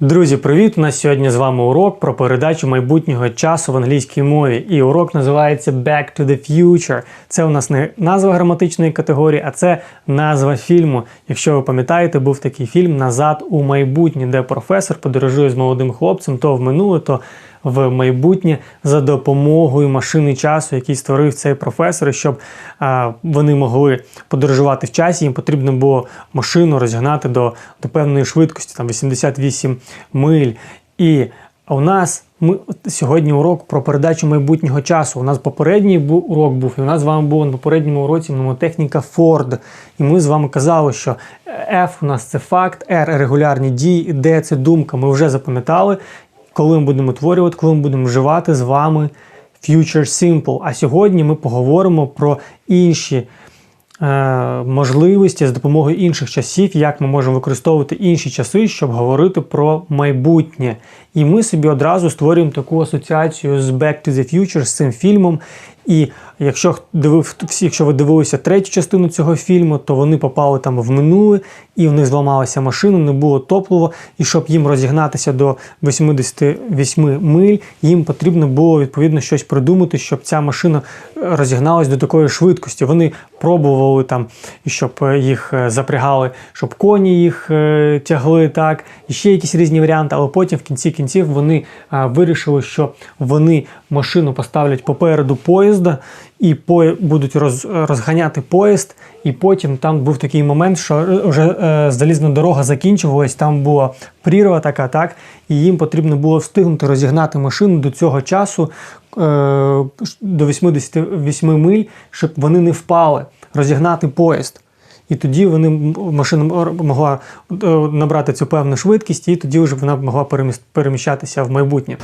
Друзі, привіт! У нас сьогодні з вами урок про передачу майбутнього часу в англійській мові. І урок називається Back to the Future. Це у нас не назва граматичної категорії, а це назва фільму. Якщо ви пам'ятаєте, був такий фільм Назад у майбутнє, де професор подорожує з молодим хлопцем то в минуле, то в майбутнє за допомогою машини часу, який створив цей професор, щоб вони могли подорожувати в часі. Їм потрібно було машину розігнати до, до певної швидкості, там 88 миль. І у нас ми сьогодні урок про передачу майбутнього часу. У нас попередній був урок був, і у нас з вами було на попередньому уроці мнемотехніка Ford. І ми з вами казали, що F у нас це факт, R регулярні дії, D це думка. Ми вже запам'ятали коли ми будемо утворювати, коли ми будемо вживати з вами Future Simple. А сьогодні ми поговоримо про інші е, можливості з допомогою інших часів, як ми можемо використовувати інші часи, щоб говорити про майбутнє. І ми собі одразу створюємо таку асоціацію з Back to the Future з цим фільмом. І якщо дивив, якщо ви дивилися третю частину цього фільму, то вони попали там в минуле, і в них зламалася машина, не було топлива. І щоб їм розігнатися до 88 миль, їм потрібно було відповідно щось придумати, щоб ця машина розігналась до такої швидкості. Вони пробували там, щоб їх запрягали, щоб коні їх е, тягли, так, і ще якісь різні варіанти, але потім в кінці кінців вони вирішили, що вони машину поставлять попереду поїзда і по, будуть роз, розганяти поїзд. І потім там був такий момент, що вже е, залізна дорога закінчувалась, там була прірва така, так, і їм потрібно було встигнути розігнати машину до цього часу е, до 88 миль, щоб вони не впали, розігнати поїзд. І тоді вони машина могла е, набрати цю певну швидкість, і тоді вже вона могла переміщатися в майбутнє.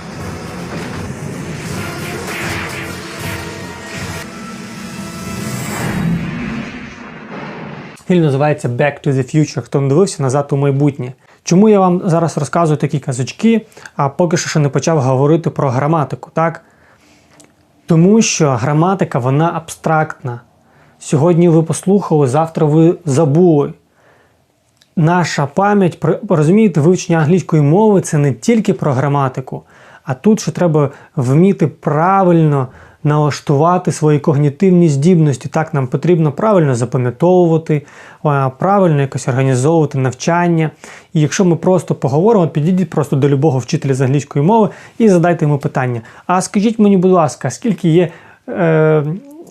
Фільм називається Back to the Future. Хто не дивився назад у майбутнє. Чому я вам зараз розказую такі казочки, а поки що ще не почав говорити про граматику, так? Тому що граматика вона абстрактна. Сьогодні ви послухали, завтра ви забули. Наша пам'ять, розумієте, вивчення англійської мови це не тільки про граматику, а тут ще треба вміти правильно налаштувати свої когнітивні здібності. Так, нам потрібно правильно запам'ятовувати, правильно якось організовувати навчання. І якщо ми просто поговоримо, підійдіть просто до любого вчителя з англійської мови і задайте йому питання. А скажіть мені, будь ласка, скільки є, е,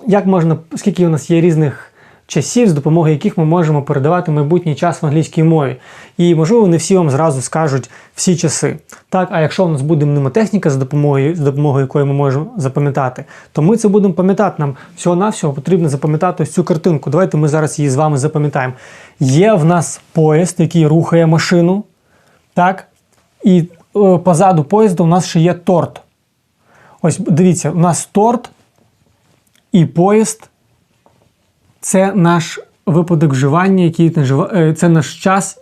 як можна, скільки у нас є різних часів, з допомогою яких ми можемо передавати майбутній час в англійській мові. І, можливо, не всі вам зразу скажуть всі часи. Так, а якщо у нас буде мнемотехніка, з допомогою, з допомогою якої ми можемо запам'ятати, то ми це будемо пам'ятати. Нам всього-навсього потрібно запам'ятати ось цю картинку. Давайте ми зараз її з вами запам'ятаємо. Є в нас поїзд, який рухає машину. Так? І о, позаду поїзда у нас ще є торт. Ось дивіться, у нас торт і поїзд це наш випадок вживання, який е, це наш час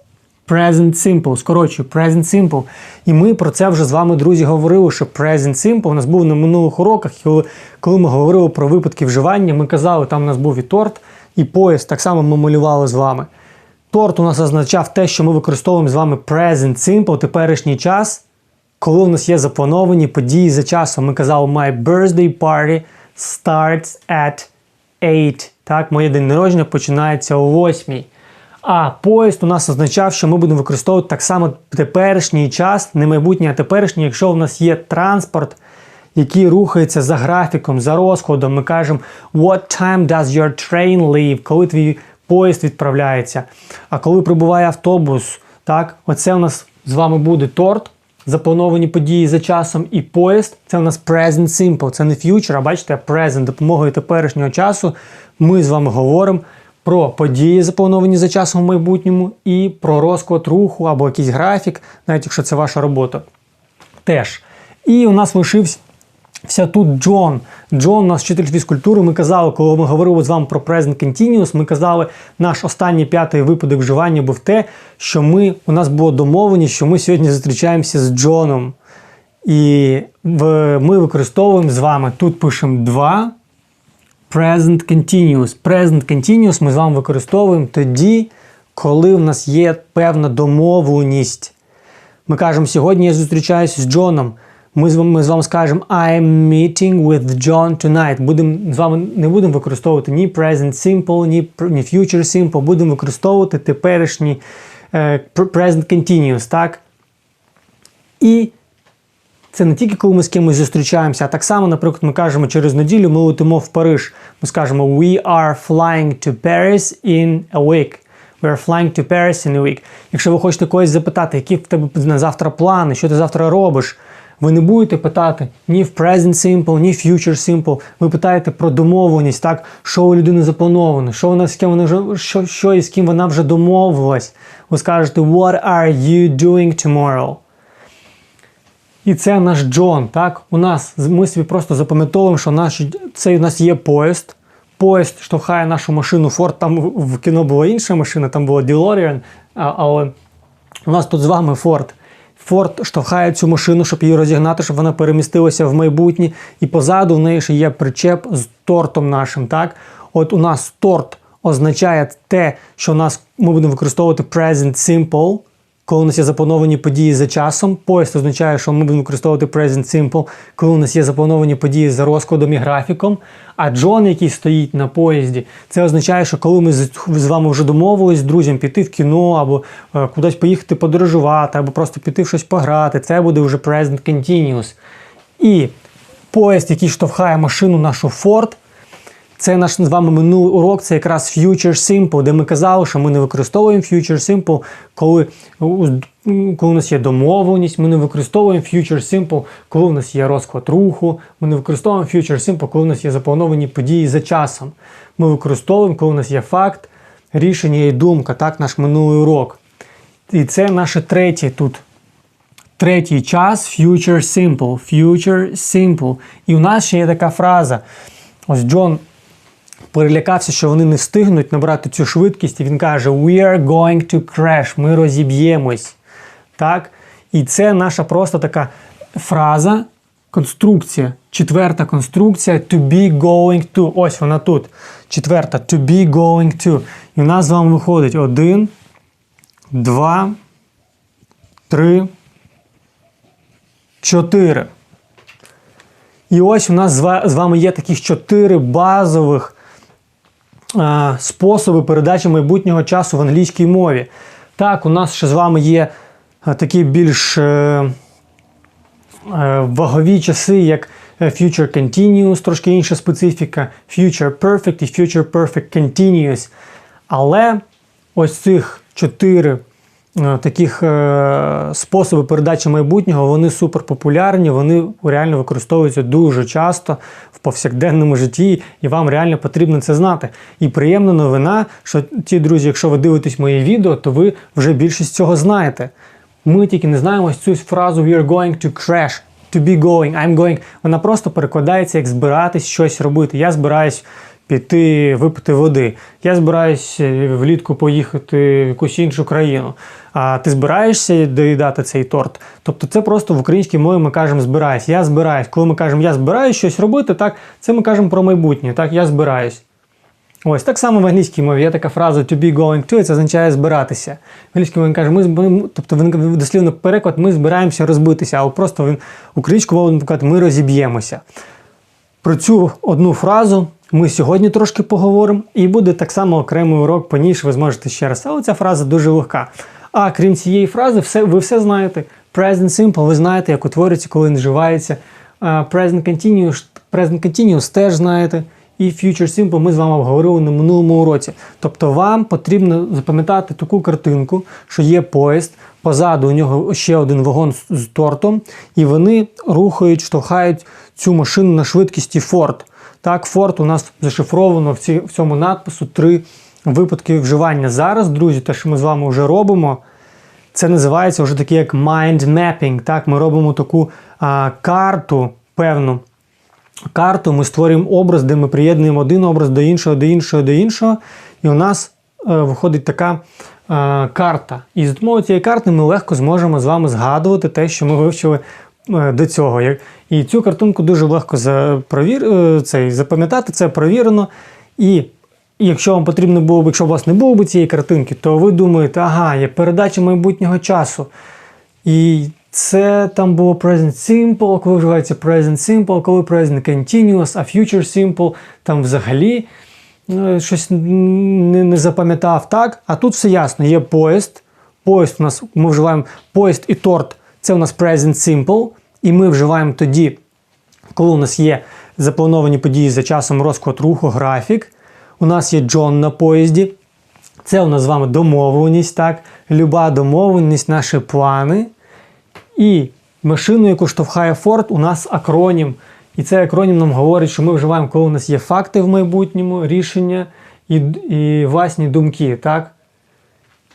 present simple, скорочую, present simple. І ми про це вже з вами, друзі, говорили, що present simple у нас був на минулих уроках, коли, коли ми говорили про випадки вживання, ми казали, там у нас був і торт, і поїзд, так само ми малювали з вами. Торт у нас означав те, що ми використовуємо з вами present simple, теперішній час, коли у нас є заплановані події за часом. Ми казали, my birthday party starts at 8. Так, моє день народження починається о 8. А поїзд у нас означав, що ми будемо використовувати так само теперішній час, не майбутнє, а теперішній, якщо в нас є транспорт, який рухається за графіком, за розходом, ми кажемо What time does your train leave? Коли твій поїзд відправляється. А коли прибуває автобус, так, оце у нас з вами буде торт заплановані події за часом і поїзд. Це у нас present simple, це не future, а бачите, present допомогою теперішнього часу. Ми з вами говоримо про події, заплановані за часом в майбутньому, і про розклад руху або якийсь графік, навіть якщо це ваша робота. Теж. І у нас лишився Вся тут Джон. Джон, у нас вчитель фізкультури, ми казали, коли ми говорили з вами про Present Continuous, ми казали, наш останній п'ятий випадок вживання був те, що ми, у нас було домовлені, що ми сьогодні зустрічаємося з Джоном. І ми використовуємо з вами, тут пишемо 2. Present Continuous. Present Continuous ми з вами використовуємо тоді, коли в нас є певна домовленість. Ми кажемо, сьогодні я зустрічаюся з Джоном. Ми з вами, ми з вами скажемо I'm meeting with John tonight. Будем, з вами не будемо використовувати ні present simple, ні, ні future simple. Будемо використовувати теперішній е, present continuous, так? І це не тільки коли ми з кимось зустрічаємося, а так само, наприклад, ми кажемо через неділю ми летимо в Париж. Ми скажемо We are flying to Paris in a week. We are flying to Paris in a week. Якщо ви хочете когось запитати, які в тебе на завтра плани, що ти завтра робиш, ви не будете питати ні в present simple, ні в future simple. Ви питаєте про домовленість, так, що у людини заплановано, що вона з ким вона що, що і з ким вона вже домовилась. Ви скажете What are you doing tomorrow? І це наш Джон. Так? У нас ми собі просто запам'ятовуємо, що наш, це у нас є поїзд. Поїзд штовхає нашу машину Ford. Там в кіно була інша машина, там була DeLorean, але у нас тут з вами Ford. Форд штовхає цю машину, щоб її розігнати, щоб вона перемістилася в майбутнє. І позаду в неї ще є причеп з тортом нашим. Так? От у нас торт означає те, що у нас ми будемо використовувати present simple, коли у нас є заплановані події за часом. Поїзд означає, що ми будемо використовувати present simple, коли у нас є заплановані події за розкладом і графіком. А Джон, який стоїть на поїзді, це означає, що коли ми з вами вже домовились друзям піти в кіно, або е, кудись поїхати подорожувати, або просто піти в щось пограти, це буде вже present continuous. І поїзд, який штовхає машину нашу Ford, це наш з вами минулий урок, це якраз Future Simple, де ми казали, що ми не використовуємо Future Simple, коли, коли у нас є домовленість, ми не використовуємо Future Simple, коли у нас є розклад руху, ми не використовуємо Future Simple, коли у нас є заплановані події за часом. Ми використовуємо, коли у нас є факт, рішення і думка, так, наш минулий урок. І це наше третє тут. Третій час Future Simple. Future Simple. І у нас ще є така фраза. Ось Джон перелякався, що вони не встигнуть набрати цю швидкість, і він каже: We are going to crash, ми розіб'ємось. Так? І це наша просто така фраза, конструкція. Четверта конструкція to be going to. Ось вона тут. Четверта to be going to. І в нас з вами виходить один, два, три, чотири. І ось у нас з вами є таких чотири базових способи передачі майбутнього часу в англійській мові. Так, у нас ще з вами є такі більш е, е, вагові часи, як е, Future Continuous, трошки інша специфіка, Future Perfect і Future Perfect Continuous. Але ось цих чотири таких е, способи передачі майбутнього, вони супер популярні, вони реально використовуються дуже часто в повсякденному житті, і вам реально потрібно це знати. І приємна новина, що ті друзі, якщо ви дивитесь моє відео, то ви вже більшість цього знаєте. Ми тільки не знаємо цю фразу We are going to crash. To be going, I'm going. Вона просто перекладається як збиратись щось робити. Я збираюсь піти випити води. Я збираюсь е, влітку поїхати в якусь іншу країну. А ти збираєшся доїдати цей торт? Тобто це просто в українській мові ми кажемо збираюсь. Я збираюсь. Коли ми кажемо я збираюсь щось робити, так це ми кажемо про майбутнє. Так, я збираюсь. Ось так само в англійській мові є така фраза to be going to, це означає збиратися. В англійській мові каже, ми тобто він дослівно переклад, ми збираємося розбитися, а просто він українською мовою каже, ми розіб'ємося. Про цю одну фразу ми сьогодні трошки поговоримо, і буде так само окремий урок по ній, що ви зможете ще раз. Але ця фраза дуже легка. А крім цієї фрази, все, ви все знаєте. Present simple, ви знаєте, як утворюється, коли він вживається. Present continuous, present continuous теж знаєте. І Future Simple ми з вами обговорили на минулому уроці. Тобто вам потрібно запам'ятати таку картинку, що є поїзд, позаду у нього ще один вагон з, з тортом, і вони рухають, штовхають цю машину на швидкісті Ford. Так, Ford у нас зашифровано в, ці, в цьому надпису три випадки вживання. Зараз, друзі, те, що ми з вами вже робимо, це називається вже таке як mind mapping. Так, ми робимо таку а, карту певну. Карту ми створюємо образ, де ми приєднуємо один образ до іншого, до іншого, до іншого. І у нас е, виходить така е, карта. І за допомогою цієї карти ми легко зможемо з вами згадувати те, що ми вивчили до цього. І цю картинку дуже легко за, провір, е, цей, запам'ятати, це провірено. І і якщо вам потрібно було б, якщо у вас не було б цієї картинки, то ви думаєте, ага, є передача майбутнього часу. І це там було present simple, коли вживається present simple, коли present continuous, а future simple там взагалі е, щось не, не запам'ятав так. А тут все ясно, є поїзд. Поїзд у нас ми вживаємо поїзд і торт. Це у нас present simple. І ми вживаємо тоді, коли у нас є заплановані події за часом розклад руху, графік. У нас є Джон на поїзді. Це у нас з вами домовленість, так? Люба домовленість, наші плани. І машину, яку штовхає Форд, у нас акронім. І цей акронім нам говорить, що ми вживаємо, коли у нас є факти в майбутньому, рішення і, і власні думки. так?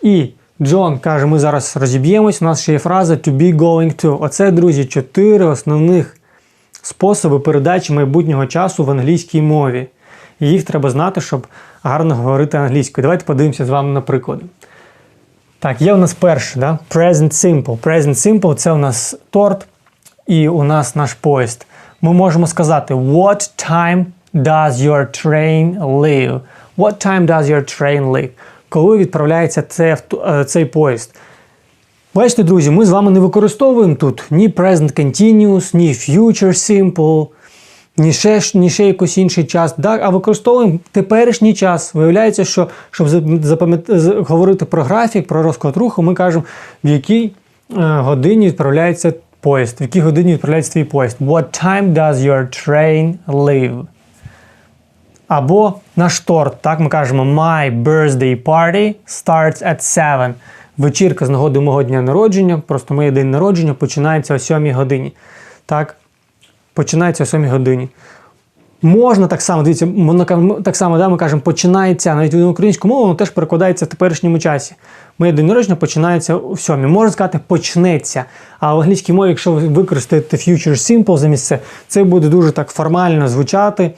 І Джон каже, ми зараз розіб'ємось, у нас ще є фраза to be going to. Оце, друзі, чотири основних способи передачі майбутнього часу в англійській мові. І їх треба знати, щоб гарно говорити англійською. Давайте подивимося з вами на приклади. Так, є у нас перший, да? Present Simple. Present Simple це у нас торт і у нас наш поїзд. Ми можемо сказати What time does your train leave? What time does your train leave? Коли відправляється цей, е, цей поїзд? Бачите, друзі, ми з вами не використовуємо тут ні present continuous, ні future simple, ні ще, ні ще якийсь інший час, да? а використовуємо теперішній час. Виявляється, що щоб говорити про графік, про розклад руху, ми кажемо, в якій е, годині відправляється поїзд, в якій годині відправляється твій поїзд. What time does your train leave? Або наш торт, так ми кажемо My birthday party starts at 7. Вечірка з нагоди мого дня народження, просто моє день народження починається о 7 годині. Так, починається о 7 годині. Можна так само, дивіться, так само, да, ми кажемо, починається навіть на українську мову, воно теж перекладається в теперішньому часі. Моє день народження починається о 7. Можна сказати, почнеться. А в англійській мові, якщо ви використаєте future simple замість це, це буде дуже так формально звучати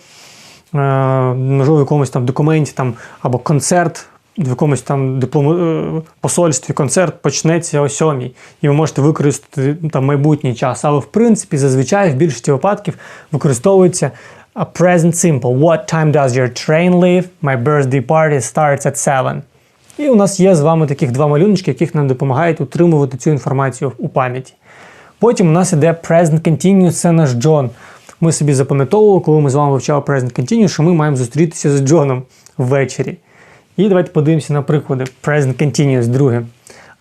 можливо, в якомусь там документі там, або концерт, в якомусь там диплом... е, посольстві концерт почнеться о сьомій, і ви можете використати там майбутній час. Але в принципі, зазвичай в більшості випадків використовується a present simple. What time does your train leave? My birthday party starts at 7. І у нас є з вами таких два малюночки, яких нам допомагають утримувати цю інформацію у пам'яті. Потім у нас іде Present Continuous, це наш Джон. Ми собі запам'ятовували, коли ми з вами вивчали Present Continuous, що ми маємо зустрітися з Джоном ввечері. І давайте подивимося на приклади. Present Continuous, друге.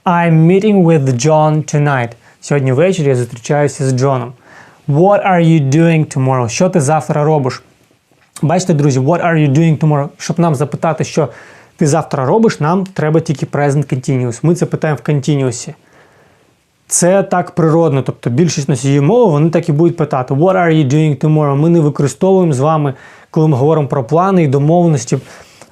I'm meeting with John tonight. Сьогодні ввечері я зустрічаюся з Джоном. What are you doing tomorrow? Що ти завтра робиш? Бачите, друзі, what are you doing tomorrow? Щоб нам запитати, що ти завтра робиш, нам треба тільки present continuous. Ми це питаємо в continuous. Це так природно, тобто більшість носіїв мови вони так і будуть питати What are you doing tomorrow? Ми не використовуємо з вами, коли ми говоримо про плани і домовленості.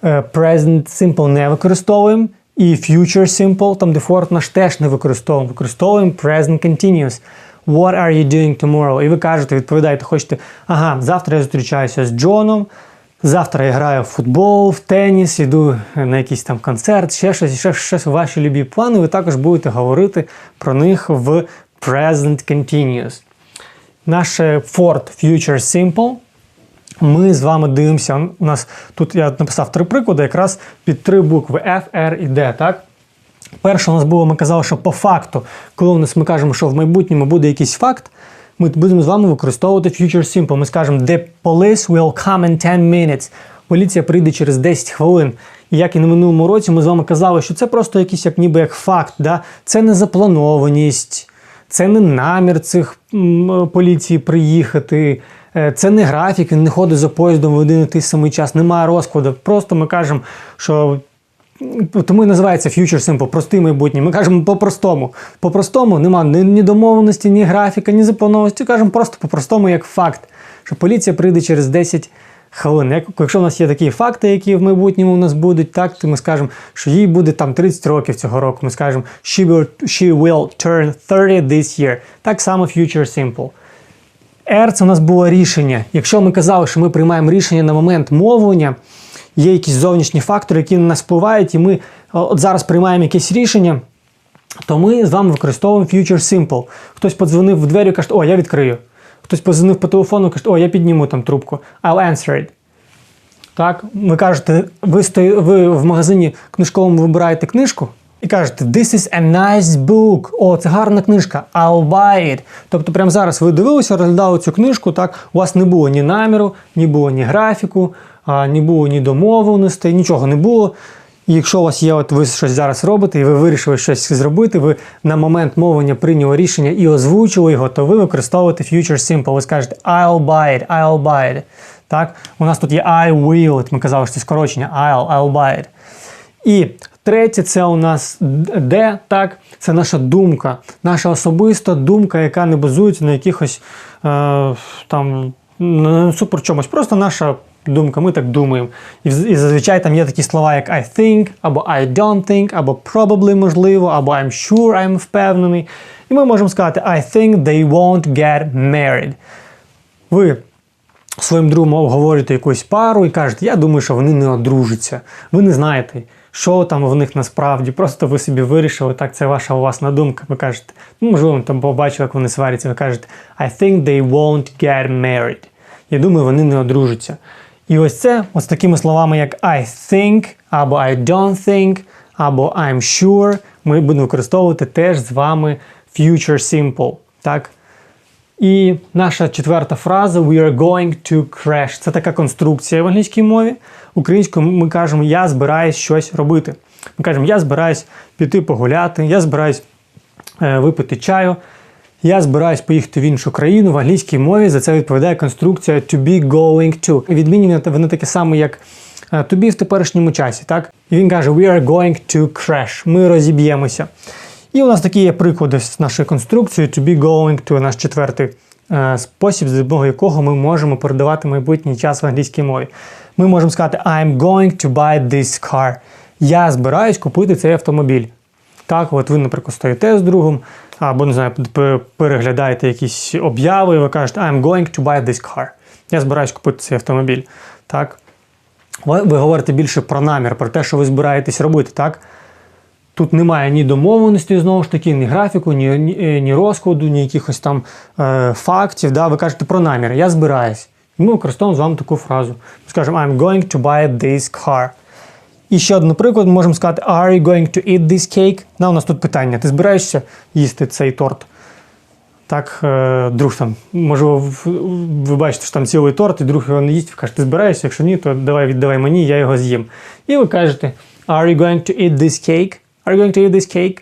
е, Present simple не використовуємо. І future simple, там де Ford наш теж не використовуємо. Використовуємо present continuous. What are you doing tomorrow? І ви кажете, відповідаєте, хочете, ага, завтра я зустрічаюся з Джоном, завтра я граю в футбол, в теніс, йду на якийсь там концерт, ще щось, ще щось ваші любі плани, ви також будете говорити про них в present continuous. Наше Ford Future Simple. Ми з вами дивимося. У нас тут я написав три приклади, якраз під три букви F, R і D, так? Перше у нас було, ми казали, що по факту, коли у нас ми кажемо, що в майбутньому буде якийсь факт, ми будемо з вами використовувати future simple. Ми скажемо, the police will come in 10 minutes. Поліція прийде через 10 хвилин. І як і на минулому році, ми з вами казали, що це просто якийсь як ніби як факт. Да? Це не запланованість, це не намір цих поліції приїхати. е, Це не графік, він не ходить за поїздом в один і той самий час, немає розкладу. Просто ми кажемо, що тому і називається Future Simple, простий майбутній. Ми кажемо по-простому. По-простому нема ні, ні домовленості, ні графіка, ні запланованості. Кажемо просто по-простому, як факт, що поліція прийде через 10 хвилин. Як, якщо в нас є такі факти, які в майбутньому у нас будуть, так, то ми скажемо, що їй буде там 30 років цього року. Ми скажемо, she will, she will turn 30 this year. Так само Future Simple. R це у нас було рішення. Якщо ми казали, що ми приймаємо рішення на момент мовлення, є якісь зовнішні фактори, які на нас впливають, і ми от зараз приймаємо якесь рішення, то ми з вами використовуємо future simple. Хтось подзвонив в двері і каже, о, я відкрию. Хтось подзвонив по телефону і каже, о, я підніму там трубку. I'll answer it. Так, ви кажете, ви, стої, ви в магазині книжковому вибираєте книжку, і кажете This is a nice book. О, це гарна книжка. I'll buy it. Тобто, прямо зараз ви дивилися, розглядали цю книжку, так, у вас не було ні наміру, ні було ні графіку, а, не було ні домовленостей, нічого не було. І якщо у вас є, от ви щось зараз робите, і ви вирішили щось зробити, ви на момент мовлення прийняли рішення і озвучили його, то ви використовуєте future simple. Ви скажете I'll buy it, I'll buy it. Так? У нас тут є I will, ми казали, що це скорочення I'll, I'll buy it. І третє, це у нас де, так, це наша думка, наша особиста думка, яка не базується на якихось е, там супер чомусь. Просто наша думка, ми так думаємо. І, і зазвичай там є такі слова, як I think, або I don't think, або probably можливо, або I'm sure, I'm впевнений. І ми можемо сказати I think they won't get married. Ви своїм другом обговорюєте якусь пару і кажете, я думаю, що вони не одружаться. Ви не знаєте, що там в них насправді. Просто ви собі вирішили, так, це ваша власна думка. Ви кажете, ну, можливо, там побачили, як вони сваряться, ви кажете, I think they won't get married. Я думаю, вони не одружаться. І ось це, ось такими словами, як I think, або I don't think, або I'm sure, ми будемо використовувати теж з вами future simple. Так? І наша четверта фраза We are going to crash. Це така конструкція в англійській мові. Українською ми кажемо Я збираюсь щось робити. Ми кажемо, я збираюсь піти погуляти, я збираюсь е, випити чаю, я збираюсь поїхати в іншу країну. В англійській мові за це відповідає конструкція to be going to. Відмінені вони такі самі, як е, to be в теперішньому часі. Так? І він каже: We are going to crash. Ми розіб'ємося. І у нас такі є приклади з нашої конструкції to be going to, наш четвертий е, спосіб, за допомогою якого ми можемо передавати майбутній час в англійській мові. Ми можемо сказати I'm going to buy this car. Я збираюсь купити цей автомобіль. Так, от ви, наприклад, стоїте з другом, або не знаю, переглядаєте якісь обяви, і ви кажете I'm going to buy this car. Я збираюсь купити цей автомобіль. Так. Ви говорите більше про намір, про те, що ви збираєтесь робити, так? Тут немає ні домовленості, знову ж таки, ні графіку, ні, ні, е, ні розкладу, ні якихось там е, фактів. Да? Ви кажете про намір. Я збираюсь. Ми використовуємо з вами таку фразу. Скажемо I'm going to buy this car. І ще один приклад, ми можемо сказати Are you going to eat this cake? На, у нас тут питання. Ти збираєшся їсти цей торт? Так, е, друг там, можливо, ви бачите, що там цілий торт, і друг його не їсть, ви кажете, ти збираєшся, якщо ні, то давай віддавай мені, я його з'їм. І ви кажете, Are you going to eat this cake? Are you going to eat this cake?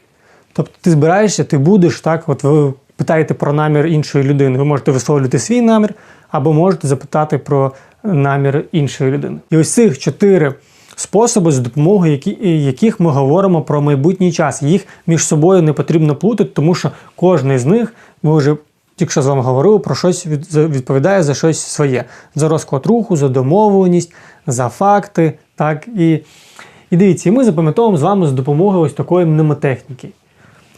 Тобто ти збираєшся, ти будеш, так, от ви питаєте про намір іншої людини. Ви можете висловлювати свій намір, або можете запитати про намір іншої людини. І ось цих чотири способи, за допомогою яких ми говоримо про майбутній час. Їх між собою не потрібно плутати, тому що кожен з них, ми вже тільки що з вами говорили, про щось відповідає за щось своє. За розклад руху, за домовленість, за факти. Так, і, і дивіться, ми запам'ятовуємо з вами з допомогою ось такої мнемотехніки.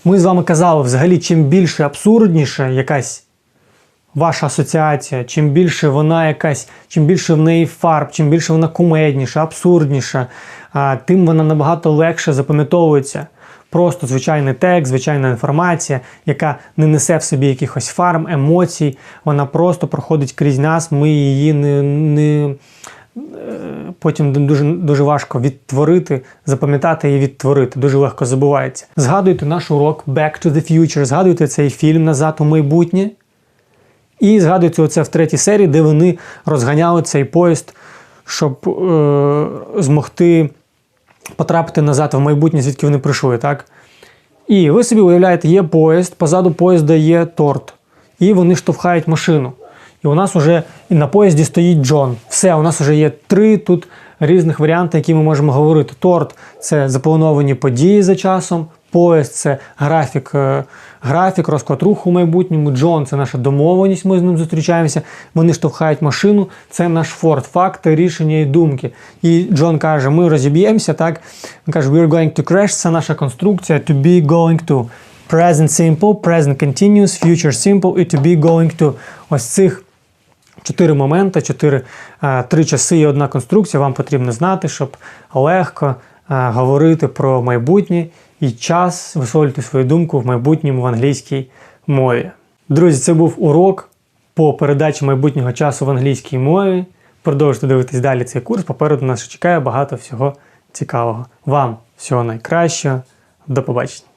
Ми з вами казали, взагалі, чим більше абсурдніша якась ваша асоціація, чим більше вона якась, чим більше в неї фарб, чим більше вона кумедніша, абсурдніша, тим вона набагато легше запам'ятовується. Просто звичайний текст, звичайна інформація, яка не несе в собі якихось фарм, емоцій, вона просто проходить крізь нас, ми її не, не, потім дуже, дуже важко відтворити, запам'ятати і відтворити, дуже легко забувається. Згадуйте наш урок Back to the Future, згадуйте цей фільм назад у майбутнє. І згадується оце в третій серії, де вони розганяли цей поїзд, щоб е, змогти потрапити назад в майбутнє, звідки вони прийшли, так? І ви собі уявляєте, є поїзд, позаду поїзда є торт. І вони штовхають машину. І у нас вже на поїзді стоїть Джон. Все, у нас вже є три тут різних варіанти, які ми можемо говорити. Торт це заплановані події за часом, поїзд це графік, е, графік, розклад руху в майбутньому. Джон це наша домовленість, ми з ним зустрічаємося. Вони штовхають машину, це наш форт, факти, рішення і думки. І Джон каже: ми розіб'ємося, так? Він каже, we're going to crash, це наша конструкція, to be going to. Present simple, present continuous, future simple і to be going to. Ось цих чотири моменти, чотири, е, три часи і одна конструкція вам потрібно знати, щоб легко е, говорити про майбутнє і час висловлювати свою думку в майбутньому в англійській мові. Друзі, це був урок по передачі майбутнього часу в англійській мові. Продовжуйте дивитись далі цей курс. Попереду нас чекає багато всього цікавого. Вам всього найкращого, До побачення.